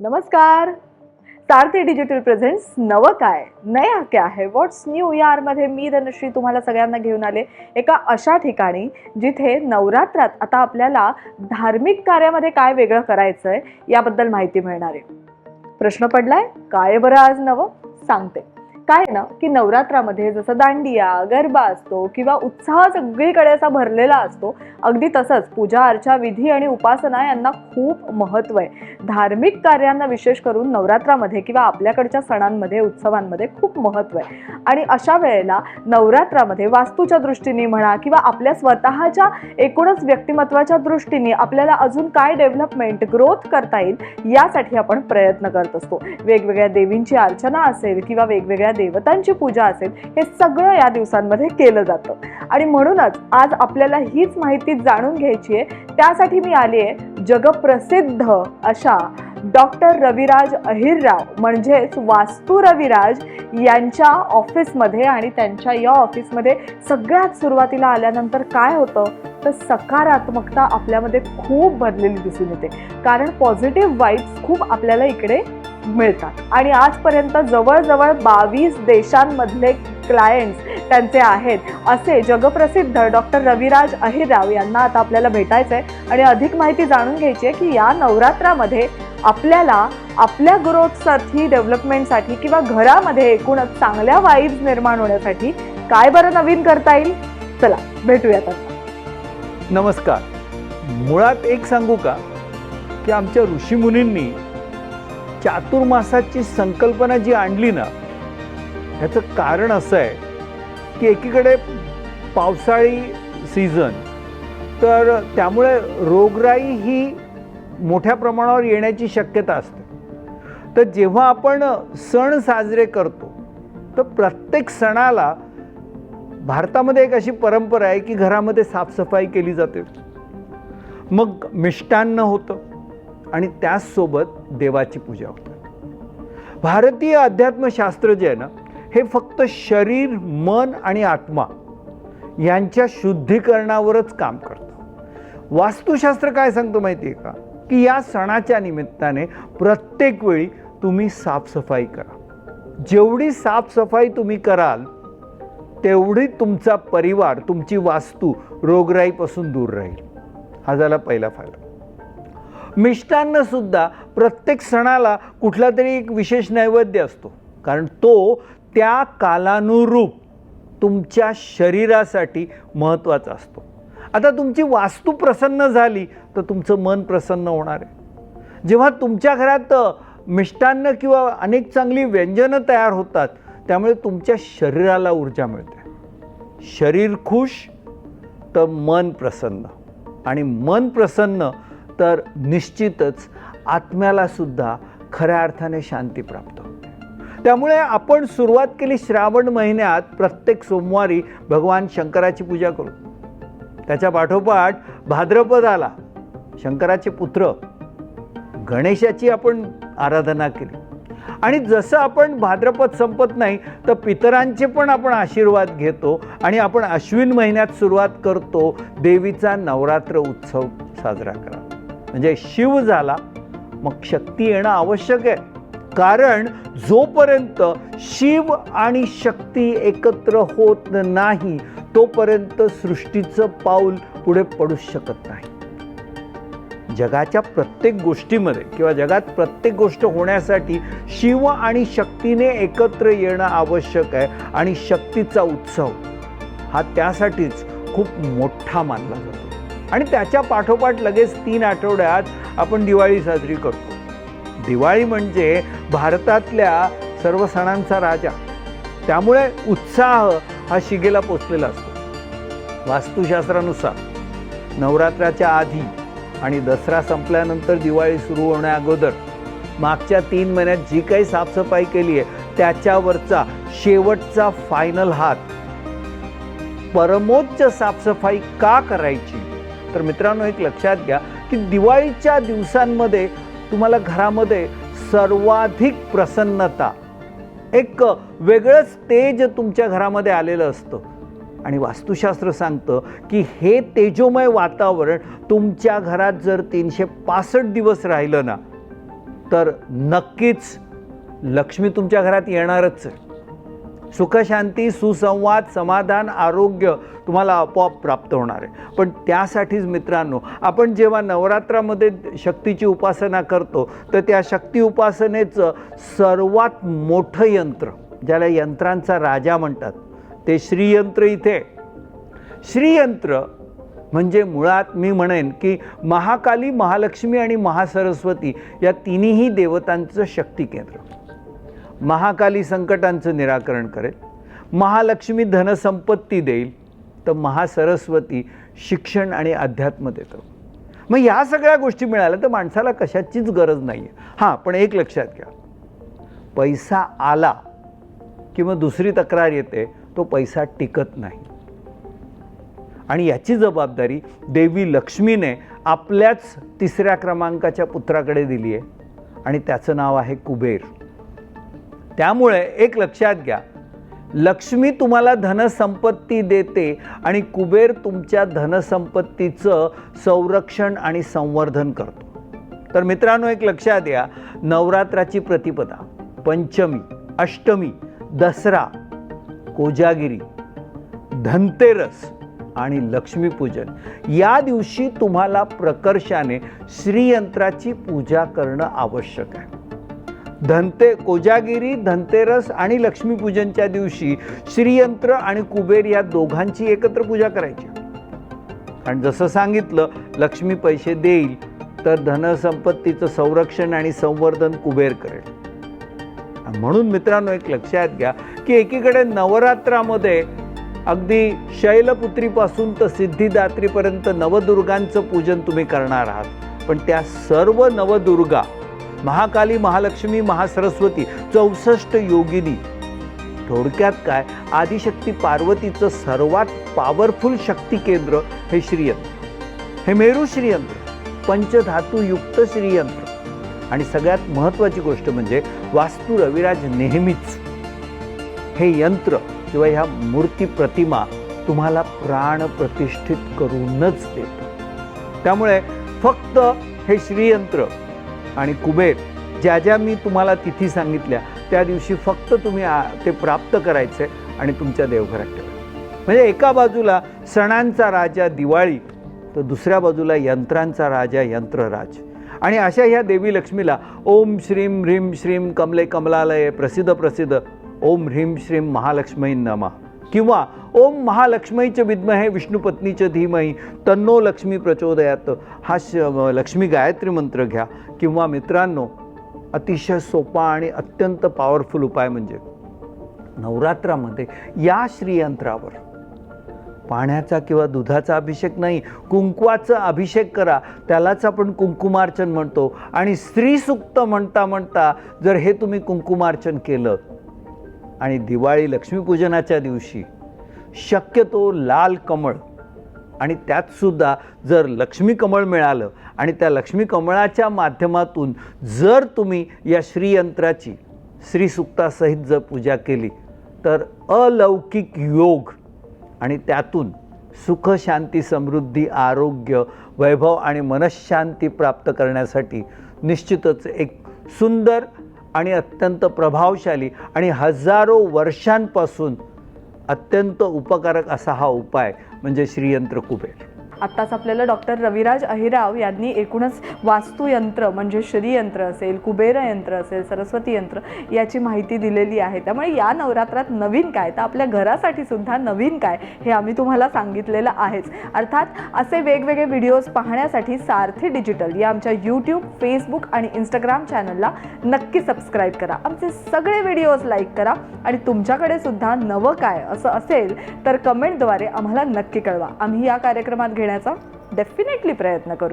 नमस्कार. सारथी digital presents नवं काय? नया क्या है? व्हॉट्स न्यू यारमध्ये मी धनश्री तुम्हाला सगळ्यांना घेऊन आले एका अशा ठिकाणी जिथे नवरात्रात आता आपल्याला धार्मिक कार्यामध्ये काय वेगळं करायचं आहे याबद्दल माहिती मिळणार आहे. प्रश्न पडलाय? काय बरं आज नवं? सांगते. काय आहे ना की नवरात्रामध्ये जसं दांडिया गरबा असतो किंवा उत्साह सगळीकडे असा भरलेला असतो अगदी तसंच पूजा अर्चा विधी आणि उपासना यांना खूप महत्त्व आहे. धार्मिक कार्यांना विशेष करून नवरात्रामध्ये किंवा आपल्याकडच्या सणांमध्ये उत्सवांमध्ये खूप महत्त्व आहे. आणि अशा वेळेला नवरात्रामध्ये वास्तूच्या दृष्टीने म्हणा किंवा आपल्या स्वतःच्या एकूणच व्यक्तिमत्वाच्या दृष्टीने आपल्याला अजून काय डेव्हलपमेंट ग्रोथ करता येईल यासाठी आपण प्रयत्न करत असतो. वेगवेगळ्या देवींची अर्चना असेल किंवा वेगवेगळ्या देवतांची पूजा असेल हे सगळं या दिवसांमध्ये केलं जातं. आणि म्हणूनच आज आपल्याला हीच माहिती जाणून घ्यायची आहे. त्यासाठी मी आली आहे जगप्रसिद्ध अशा डॉक्टर रविराज अहिरराव म्हणजेच वास्तू रविराज यांच्या ऑफिसमध्ये आणि त्यांच्या या ऑफिसमध्ये सगळ्यात सुरुवातीला आल्यानंतर काय होतं? तर सकारात्मकता आपल्यामध्ये खूप भरलेली दिसून येते. कारण पॉझिटिव्ह वाईब्स खूप आपल्याला इकडे मिळतात. आणि आजपर्यंत जवळजवळ बावीस देशांमधले क्लायंट्स त्यांचे आहेत. असे जगप्रसिद्ध डॉक्टर रविराज अहिरराव यांना आता आपल्याला भेटायचं आहे. आणि अधिक माहिती जाणून घ्यायची आहे की या नवरात्रामध्ये आपल्याला आपल्या ग्रोथसाठी डेव्हलपमेंटसाठी किंवा घरामध्ये एकूणच चांगल्या वाईब्स निर्माण होण्यासाठी काय बरं नवीन करता येईल? चला भेटूयात आता. नमस्कार. मुळात एक सांगू का? की आमच्या ऋषीमुनींनी चातुर्मासाची संकल्पना जी आणली ना ह्याचं कारण असं आहे की एकीकडे पावसाळी सीझन तर त्यामुळे रोगराई ही मोठ्या प्रमाणावर येण्याची शक्यता असते. तर जेव्हा आपण सण साजरे करतो तर प्रत्येक सणाला भारतामध्ये एक अशी परंपरा आहे की घरामध्ये साफसफाई केली जाते. मग मिष्टान्न होतं. आणि त्याचसोबत देवाची पूजा होते. भारतीय अध्यात्मशास्त्र जे आहे ना हे फक्त शरीर मन आणि आत्मा यांच्या शुद्धीकरणावरच काम करतं. वास्तुशास्त्र काय सांगतो माहिती आहे का? की या सणाच्या निमित्ताने प्रत्येक वेळी तुम्ही साफसफाई करा. जेवढी साफसफाई तुम्ही कराल तेवढी तुमचा परिवार तुमची वास्तू रोगराईपासून दूर राहील. हा झाला पहिला फायदा. मिष्टान्नसुद्धा प्रत्येक सणाला कुठला तरी एक विशेष नैवेद्य असतो. कारण तो त्या कालानुरूप तुमच्या शरीरासाठी महत्त्वाचा असतो. आता तुमची वास्तू प्रसन्न झाली तर तुमचं मन प्रसन्न होणार आहे. जेव्हा तुमच्या घरात मिष्टान्न किंवा अनेक चांगली व्यंजनं तयार होतात त्यामुळे तुमच्या शरीराला ऊर्जा मिळते. शरीर खुश तर मन प्रसन्न. आणि मन प्रसन्न तर निश्चितच आत्म्याला सुद्धा खऱ्या अर्थाने शांती प्राप्त होते. त्यामुळे आपण सुरुवात केली श्रावण महिन्यात प्रत्येक सोमवारी भगवान शंकराची पूजा करू. त्याच्या पाठोपाठ भाद्रपद आला शंकराचे पुत्र गणेशाची आपण आराधना केली. आणि जसं आपण भाद्रपद संपत नाही तर पितरांचे पण आपण आशीर्वाद घेतो आणि आपण अश्विन महिन्यात सुरुवात करतो देवीचा नवरात्र उत्सव साजरा करा. म्हणजे शिव झाला मग शक्ती येणं आवश्यक आहे. कारण जोपर्यंत शिव आणि शक्ती एकत्र होत नाही तोपर्यंत सृष्टीचं पाऊल पुढे पडू शकत नाही. जगाच्या प्रत्येक गोष्टीमध्ये किंवा जगात प्रत्येक गोष्ट होण्यासाठी शिव आणि शक्तीने एकत्र येणं आवश्यक आहे आणि शक्तीचा उत्सव हा त्यासाठीच खूप मोठा मानला जातो. आणि त्याच्या पाठोपाठ लगेच तीन आठवड्यात आपण दिवाळी साजरी करतो. दिवाळी म्हणजे भारतातल्या सर्व सणांचा राजा. त्यामुळे उत्साह हा शिगेला पोचलेला असतो. वास्तुशास्त्रानुसार नवरात्राच्या आधी आणि दसरा संपल्यानंतर दिवाळी सुरू होण्या अगोदर मागच्या तीन महिन्यात जी काही साफसफाई केली आहे त्याच्यावरचा शेवटचा फायनल हात परमोच्च साफसफाई का करायची? तर मित्रांनो एक लक्षात घ्या की दिवाळीच्या दिवसांमध्ये तुम्हाला घरामध्ये सर्वाधिक प्रसन्नता एक वेगळंच तेज तुमच्या घरामध्ये आलेलं असतं. आणि वास्तुशास्त्र सांगतं की हे तेजोमय वातावरण तुमच्या घरात जर तीनशे पासष्ट दिवस राहिलं ना तर नक्कीच लक्ष्मी तुमच्या घरात येणारच आहे. सुखशांती सुसंवाद समाधान आरोग्य तुम्हाला आपोआप प्राप्त होणार आहे. पण त्यासाठीच मित्रांनो आपण जेव्हा नवरात्रामध्ये शक्तीची उपासना करतो तर त्या शक्ती उपासनेचं सर्वात मोठं यंत्र ज्याला यंत्रांचा राजा म्हणतात ते श्रीयंत्र इथे. श्रीयंत्र म्हणजे मुळात मी म्हणेन की महाकाली महालक्ष्मी आणि महासरस्वती या तिन्ही देवतांचं शक्ती केंद्र महाकाली संकटांचं निराकरण करेल. महालक्ष्मी धनसंपत्ती देईल. तर महासरस्वती शिक्षण आणि अध्यात्म देतं. मग या सगळ्या गोष्टी मिळाल्या तर माणसाला कशाचीच गरज नाही आहे हां पण एक लक्षात घ्या. पैसा आला किंवा दुसरी तक्रार येते तो पैसा टिकत नाही. आणि याची जबाबदारी देवी लक्ष्मीने आपल्याच तिसऱ्या क्रमांकाच्या पुत्राकडे दिली आहे आणि त्याचं नाव आहे कुबेर. त्यामुळे एक लक्षात घ्या. लक्ष्मी तुम्हाला धनसंपत्ती देते आणि कुबेर तुमच्या धनसंपत्तीचं संरक्षण आणि संवर्धन करतो. तर मित्रांनो एक लक्षात या नवरात्राची प्रतिपदा पंचमी अष्टमी दसरा कोजागिरी धनतेरस आणि लक्ष्मीपूजन. या दिवशी तुम्हाला प्रकर्षाने श्रीयंत्राची पूजा करणं आवश्यक आहे. धनते कोजागिरी धनतेरस आणि लक्ष्मीपूजनच्या दिवशी श्रीयंत्र आणि कुबेर या दोघांची एकत्र पूजा करायची. आणि जसं सांगितलं लक्ष्मी पैसे देईल तर धनसंपत्तीचं संरक्षण आणि संवर्धन कुबेर करेल. म्हणून मित्रांनो एक लक्षात घ्या की एकीकडे नवरात्रामध्ये अगदी शैलपुत्रीपासून तर सिद्धिदात्रीपर्यंत नवदुर्गांचं पूजन तुम्ही करणार आहात. पण त्या सर्व नवदुर्गा महाकाली महालक्ष्मी महासरस्वती चौसष्ट योगिनी. थोडक्यात काय? आदिशक्ती पार्वतीचं सर्वात पॉवरफुल शक्ती केंद्र हे श्रीयंत्र. हे मेरू श्रीयंत्र पंचधातुयुक्त श्रीयंत्र. आणि सगळ्यात महत्त्वाची गोष्ट म्हणजे वास्तू रविराज नेहमीच. हे यंत्र किंवा ह्या मूर्ती प्रतिमा तुम्हाला प्राण प्रतिष्ठित करूनच देतो. त्यामुळे फक्त हे श्रीयंत्र आणि कुबेर ज्या ज्या मी तुम्हाला तिथी सांगितल्या त्या दिवशी फक्त तुम्ही आ- ते प्राप्त करायचे आणि तुमच्या देवघरात ठेवा. म्हणजे एका बाजूला सणांचा राजा दिवाळी तर दुसऱ्या बाजूला यंत्रांचा राजा यंत्रराज. आणि अशा ह्या देवी लक्ष्मीला ओम श्रीम ह्रीम श्रीम कमले कमलालय प्रसिद्ध प्रसिद्ध ओम ह्रीम श्रीम महालक्ष्मी नमा. किंवा ओम महालक्ष्मीचे विद्महे विष्णुपत्नीचे धीमही तन्नो लक्ष्मी प्रचोदयात. हा श लक्ष्मी गायत्री मंत्र घ्या. किंवा मित्रांनो अतिशय सोपा आणि अत्यंत पॉवरफुल उपाय म्हणजे नवरात्रामध्ये या श्रीयंत्रावर पाण्याचा किंवा दुधाचा अभिषेक नाही कुंकवाचा अभिषेक करा. त्यालाच आपण कुंकुमार्चन म्हणतो. आणि स्त्रीसुक्त म्हणता म्हणता जर हे तुम्ही कुंकुमार्चन केलं आणि दिवाळी लक्ष्मीपूजनाच्या दिवशी शक्यतो लाल कमळ. आणि त्यातसुद्धा जर लक्ष्मी कमळ मिळालं आणि त्या लक्ष्मी कमळाच्या माध्यमातून जर तुम्ही या श्रीयंत्राची श्रीसुक्तासहित जर पूजा केली तर अलौकिक योग आणि त्यातून सुख शांती समृद्धी आरोग्य वैभव आणि मनशांती प्राप्त करण्यासाठी निश्चितच एक सुंदर आणि अत्यंत प्रभावशाली आणि हजारो वर्षांपासून अत्यंत उपकारक असा हा उपाय म्हणजे श्रीयंत्र कुबेर. आत्ताच आपल्याला डॉक्टर रविराज अहिराव यांनी एकूणच वास्तुयंत्र म्हणजे श्रीयंत्र असेल कुबेर यंत्र असेल सरस्वती यंत्र याची माहिती दिलेली आहे. त्यामुळे या नवरात्रात नवीन काय? तर आपल्या घरासाठी सुद्धा नवीन काय? हे आम्ही तुम्हाला सांगितलेलं आहेच. अर्थात असे वेगवेगळे व्हिडिओज पाहण्यासाठी सारथी डिजिटल या आमच्या यूट्यूब फेसबुक आणि इंस्टाग्राम चॅनलला नक्की सबस्क्राईब करा. आमचे सगळे व्हिडिओज लाईक करा आणि तुमच्याकडे सुद्धा नवं काय असं असेल तर कमेंटद्वारे आम्हाला नक्की कळवा. आम्ही या कार्यक्रमात घेण्याचा डेफिनेटली प्रयत्न करू.